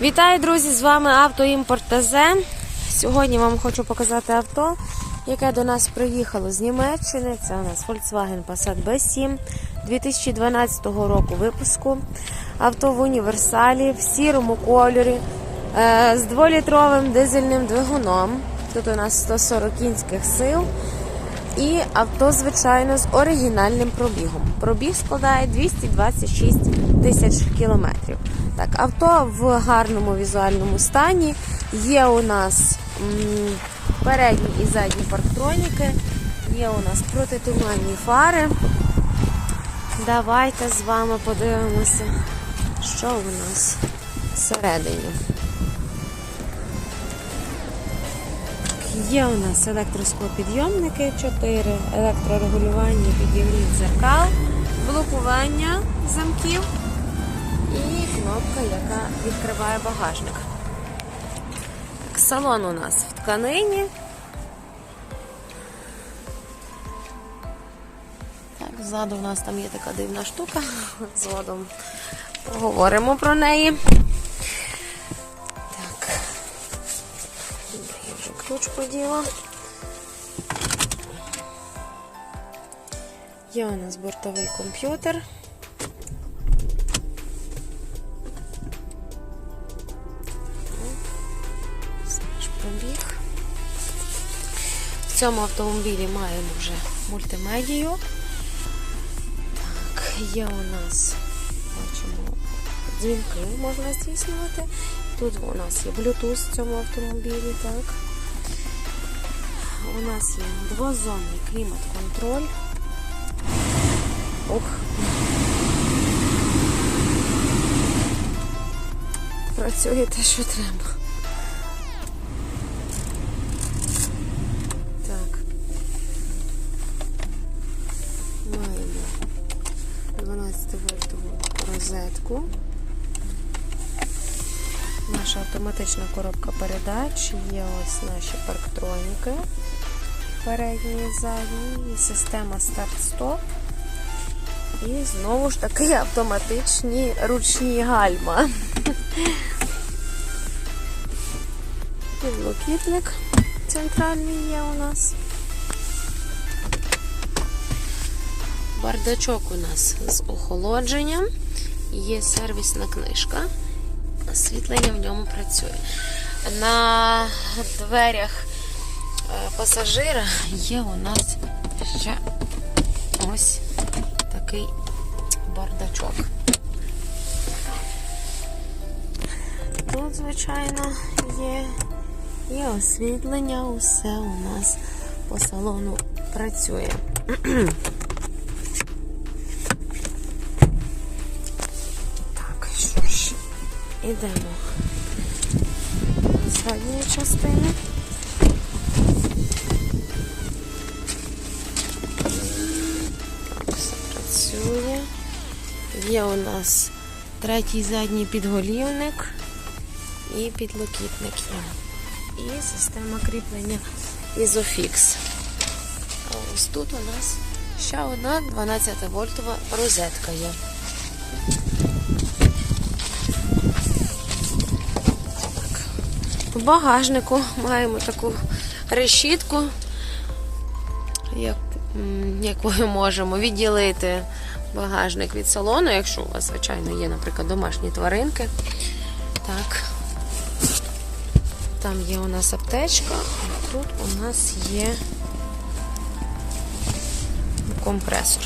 Вітаю, друзі! З вами Автоімпорт ТЗ. Сьогодні вам хочу показати авто, яке до нас приїхало з Німеччини. Це у нас Volkswagen Passat B7 2012 року випуску. Авто в універсалі в сірому кольорі е, з 2-літровим дизельним двигуном. Тут у нас 140 кінських сил. І авто, звичайно, з оригінальним пробігом. Пробіг складає 226 тисяч кілометрів. Так, авто в гарному візуальному стані. Є у нас м, передні і задні парктроніки, є у нас протитуманні фари. Давайте з вами подивимося, що у нас всередині. Є у нас електросклопідйомники 4, електрорегулювання, підігрів дзеркал, блокування замків і кнопка, яка відкриває багажник. Так, Салон у нас в тканині. Так, ззаду у нас там є така дивна штука. Згодом поговоримо про неї. Вже ключ. Є у нас бортовий комп'ютер. Пробіг. В цьому автомобілі маємо вже мультимедію. Так, є у нас, бачимо, дзвінки можна здійснювати. Тут у нас є Bluetooth в цьому автомобілі, так. У нас є двозонний клімат-контроль. Ох. Працює те, що треба. Так. Маємо 12 вольтову розетку. Наша автоматична коробка передач, є ось наші парктроніки, передні і система старт-стоп. І знову ж таки автоматичні ручні гальма. Підлокітник центральний є у нас. Бардачок у нас з охолодженням. Є сервісна книжка. Освітлення в ньому працює. На дверях пасажира є у нас ще ось такий бардачок. Тут, звичайно, є і освітлення, усе у нас по салону працює. Так, що ж, ідемо з задньої частини. Є у нас третій задній підголівник і підлокітник. І система кріплення Isofix. Ось тут у нас ще одна 12 вольтова розетка є. В багажнику маємо таку решітку, якою можемо відділити багажник від салону, якщо у вас, звичайно, є, наприклад, домашні тваринки. Так. Там є у нас аптечка, а тут у нас є компресор.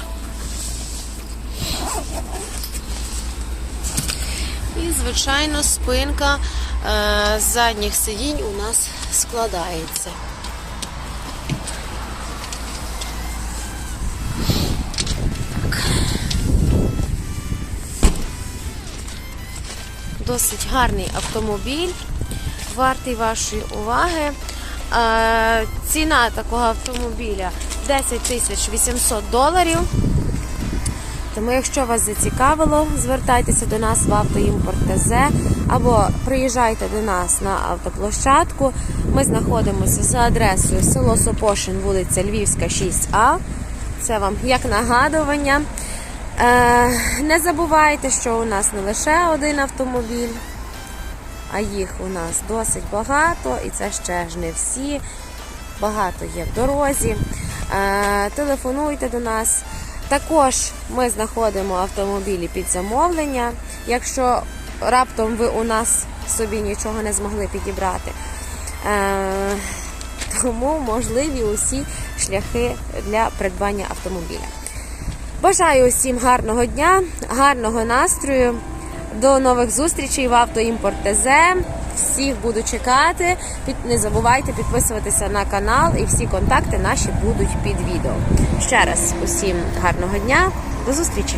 І, звичайно, спинка е, задніх сидінь у нас складається. Досить гарний автомобіль, вартий вашої уваги. Е, ціна такого автомобіля 10 тисяч 800 доларів. Тому, якщо вас зацікавило, звертайтеся до нас в автоімпорт ТЗ або приїжджайте до нас на автоплощадку. Ми знаходимося за адресою село Сопошин, вулиця Львівська, 6А. Це вам як нагадування. Е, не забувайте, що у нас не лише один автомобіль, а їх у нас досить багато, і це ще ж не всі. Багато є в дорозі. Е, телефонуйте до нас. Також ми знаходимо автомобілі під замовлення. Якщо раптом ви у нас собі нічого не змогли підібрати. Е, тому можливі усі шляхи для придбання автомобіля. Бажаю усім гарного дня, гарного настрою. До нових зустрічей в Автоімпорт ТЗ. Всіх буду чекати. Не забувайте підписуватися на канал і всі контакти наші будуть під відео. Ще раз усім гарного дня, до зустрічі!